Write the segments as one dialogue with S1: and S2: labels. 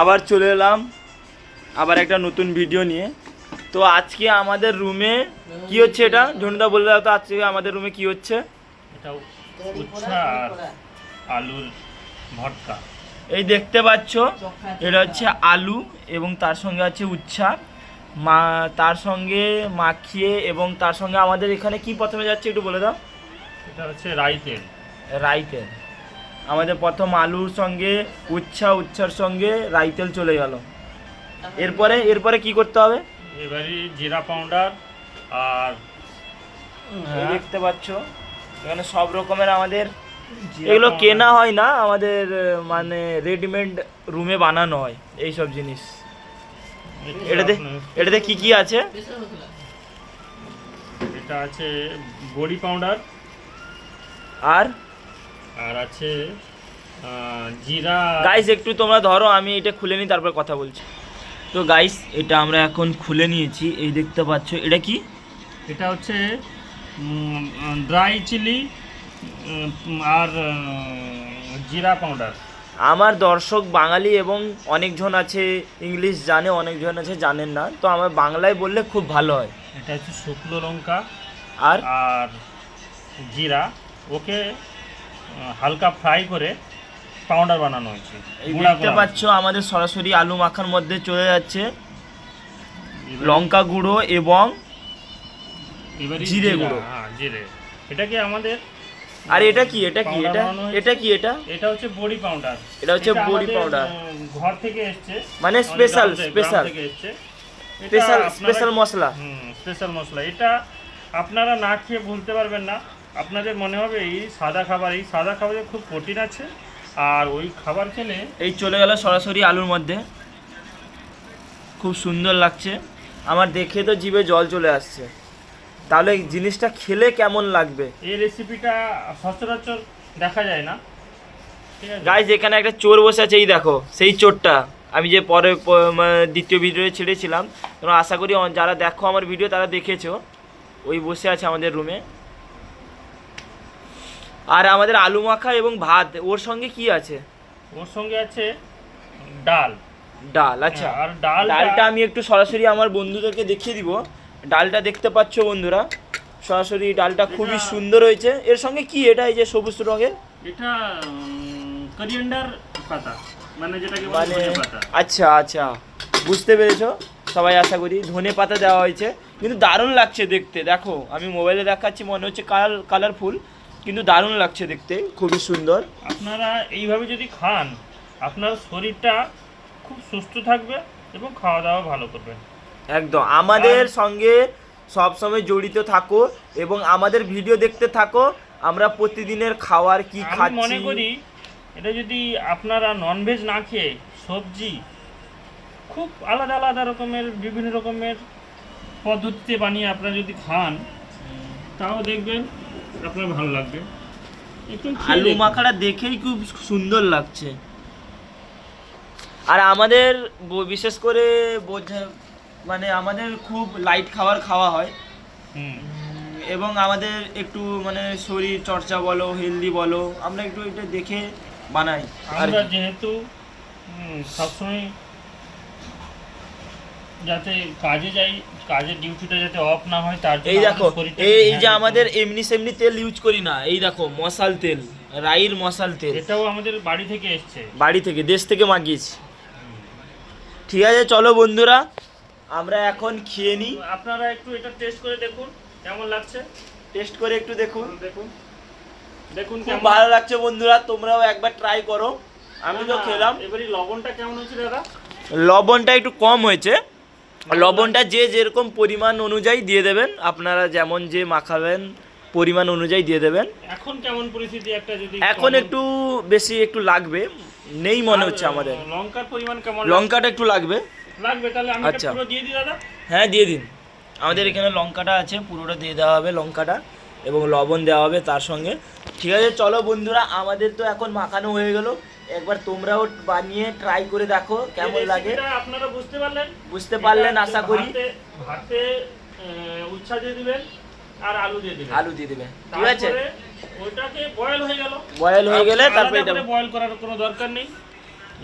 S1: আবার চলে এলাম। আবার একটা নতুন ভিডিও নিয়ে। তো আজকে আমাদের রুমে কি হচ্ছে এটা? ঝন্ডুদা বলে দাও তো আজকে আমাদের রুমে কি হচ্ছে?
S2: আলুর ভর্তা।
S1: এই দেখতে পাচ্ছ এটা হচ্ছে আলু এবং তার সঙ্গে আছে উচ্ছা। মা তার সঙ্গে মাখিয়ে এবং তার সঙ্গে আমাদের এখানে কি প্রথমে যাচ্ছে একটু বলে দাও।
S2: এটা হচ্ছে রাই তেল
S1: রাইতেল। আমাদের প্রথম আলুর সঙ্গে উচ্ছা উচ্ছার সঙ্গে রাইতেল চলে গেল। এরপরে এরপরে কি করতে হবে?
S2: এবারে জিরা পাউডার আর
S1: দেখতে পাচ্ছ এখানে সব রকমের আমাদের এগুলো কেনা হয় না আমাদের মানে রেডিমেড রুমে বানানো হয় এই সব জিনিস এটাতে এটাতে কি কি আছে?
S2: এটা আছে বড়ি পাউডার।
S1: আর?
S2: আর আছে জিরা
S1: গাইস একটু তোমরা ধরো আমি এটা খুলে নিই তারপর কথা বলছি। তো গাইস এটা আমরা এখন খুলে নিয়েছি এই দেখতে পাচ্ছ এটা কি?
S2: এটা হচ্ছে ড্রাই চিলি আর জিরা পাউডার
S1: আমার দর্শক বাঙালি এবং অনেকজন আছে ইংলিশ জানে অনেকজন আছে জানেন না। তো আমার বাংলায় বললে খুব ভালো হয়।
S2: এটা হচ্ছে শুকনো লঙ্কা
S1: আর?
S2: আর জিরা। ওকে হালকা ফ্রাই করে পাউডার বানানো হয়েছে।
S1: দেখতে পাচ্ছ আমাদের সরাসরি আলু মাখার মধ্যে চলে যাচ্ছে। লঙ্কা গুঁড়ো এবং জিরে গুঁড়ো।
S2: হ্যাঁ জিরে। এটাকে আমাদের
S1: আর এটা কি? এটা কি? এটা এটা কি এটা?
S2: এটা হচ্ছে বড়ি পাউডার।
S1: এটা হচ্ছে বড়ি পাউডার।
S2: ঘর থেকে এসছে।
S1: মানে special,
S2: গ্রাম থেকে-। এসছে।
S1: স্পেশাল স্পেশাল মশলা।
S2: হুম স্পেশাল মশলা। এটা আপনারা না খেয়ে ভুলতে পারবেন না। আপনাদের মনে হবে এই সাদা খাবার এই সাদা খাবারে খুব প্রোটিন আছে আর ওই খাবার খেলে
S1: এই চলে গেল সরাসরি আলুর মধ্যে। খুব সুন্দর লাগছে। আমার দেখে তো জিভে জল চলে আসছে। তাহলে এই জিনিসটা খেলে কেমন লাগবে?
S2: এই রেসিপিটা সচরাচর দেখা যায় না।
S1: গাইজ এখানে একটা চোর বসে আছে এই দেখো সেই চোরটা। আমি যে পরে দ্বিতীয় ভিডিওতে ছেড়েছিলাম। তোমরা আশা করি যারা দেখো আমার ভিডিও তারা দেখেছ। ওই বসে আছে আমাদের রুমে আর আমাদের আলু মাখা এবং ভাত ওর সঙ্গে কি আছে?
S2: ওর সঙ্গে আছে ডাল।
S1: ডাল আচ্ছা।
S2: হ্যাঁ, আর ডালটা-
S1: ডালটা আমি একটু সরাসরি আমার বন্ধুদেরকে দেখিয়ে দিব। ডালটা দেখতে পাচ্ছ বন্ধুরা? সরাসরি ডালটা খুবই সুন্দর হয়েছে। এর সঙ্গে কি এটা এই যে সবুজ রঙের?
S2: এটা করিয়েন্ডার পাতা। মানে যেটাকে
S1: মানে
S2: পাতা।
S1: আচ্ছা আচ্ছা। বুঝতে পেরেছ? সবাই আশা করি ধনে পাতা দেওয়া হয়েছে। কিন্তু দারুণ লাগছে দেখতে। দেখো আমি মোবাইলে দেখাচ্ছি মনে হচ্ছে কালার কালারফুল। কিন্তু দারুণ লাগছে দেখতে খুবই সুন্দর।
S2: আপনারা এইভাবে যদি খান আপনার শরীরটা খুব সুস্থ থাকবে এবং খাওয়া দাওয়া ভালো করবেন
S1: একদম। আমাদের সঙ্গে সব সময় জড়িত থাকো এবং আমাদের ভিডিও দেখতে থাকো আমরা প্রতিদিনের খাওয়ার কি খাচ্ছি।
S2: মনে করি এটা যদি আপনারা ননভেজ না খেয়ে সবজি খুব আলাদা আলাদা রকমের বিভিন্ন রকমের পদ্ধতিতে বানিয়ে আপনারা যদি খান তাও দেখবেন আপনার ভালো লাগবে।
S1: আলু মাখাটা দেখেই খুব সুন্দর লাগছে। আর আমাদের বিশেষ করে বোঝা মানে আমাদের খুব লাইট খাবার খাওয়া হয়। এবং আমাদের একটু মানে শরীর চর্চা বলো হেলদি বলো আমরা একটু এটা দেখে বানাই। আর
S2: আমরা যেহেতু সবসময় যাতে কাজে যাই কাজের ডিউটিটা যাতে অফ না হয় তার
S1: এই দেখো এই যে আমাদের এমনি সেমনি তেল ইউজ করি না এই দেখো মশাল তেল রাইর মশাল তেল।
S2: এটাও আমাদের বাড়ি থেকে এসছে।
S1: বাড়ি থেকে দেশ থেকে মাগিয়েছি। ঠিক আছে চলো বন্ধুরা আমরা এখন খেয়ে নিই
S2: আপনারা একটু এটা টেস্ট করে দেখুন কেমন লাগছে?
S1: টেস্ট করে একটু দেখুন।
S2: দেখুন। দেখুন
S1: খুব ভালো লাগছে বন্ধুরা তোমরাও একবার ট্রাই করো। আমি তো খেলাম।
S2: এবারে লবণটা কেমন হচ্ছে দাদা?
S1: লবণটা একটু কম হয়েছে। লবণটা যে যেরকম পরিমাণ অনুযায়ী দিয়ে দেবেন আপনারা যেমন যে মাখাবেন পরিমাণ অনুযায়ী দিয়ে দেবেন।
S2: এখন কেমন পরিস্থিতি একটা যদি
S1: এখন একটু বেশি একটু লাগবে নেই মনে হচ্ছে আমাদের।
S2: লঙ্কার পরিমাণ কেমন
S1: লঙ্কাটা একটু লাগবে।
S2: লাগবে তাহলে আমি
S1: আচ্ছা।
S2: পুরো দিয়ে দিই দাদা।
S1: হ্যাঁ দিয়ে দিন। আমাদের এখানে লঙ্কাটা আছে পুরোটা দিয়ে দেওয়া হবে লঙ্কাটা এবং লবণ দেওয়া হবে তার সঙ্গে। ঠিক আছে চলো বন্ধুরা আমাদের তো এখন মাখানো হয়ে গেল। একবার তোমরাও বানিয়ে ট্রাই করে দেখো কেমন লাগে।
S2: আপনারা বুঝতে পারলেন?
S1: বুঝতে পারলেন আশা করি।
S2: ভাতে উচ্ছা দিয়ে দিবেন আর আলু দিয়ে দিবেন।
S1: আলু দিয়ে দেবে ঠিক আছে।
S2: ওইটাকে বয়েল হয়ে গেল।
S1: বয়েল হয়ে গেলে তারপরে এটা
S2: বয়েল করার কোনো দরকার নেই।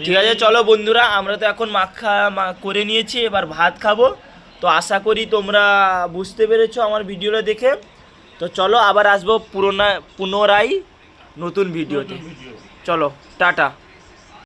S1: ঠিক আছে চলো বন্ধুরা আমরা তো এখন মাখা করে নিয়েছি এবার ভাত খাব। তো আশা করি তোমরা বুঝতে পেরেছ আমার ভিডিওটা দেখে। তো চলো আবার আসব পুরোনা পুনরায়। নতুন ভিডিওতে। চলো টাটা।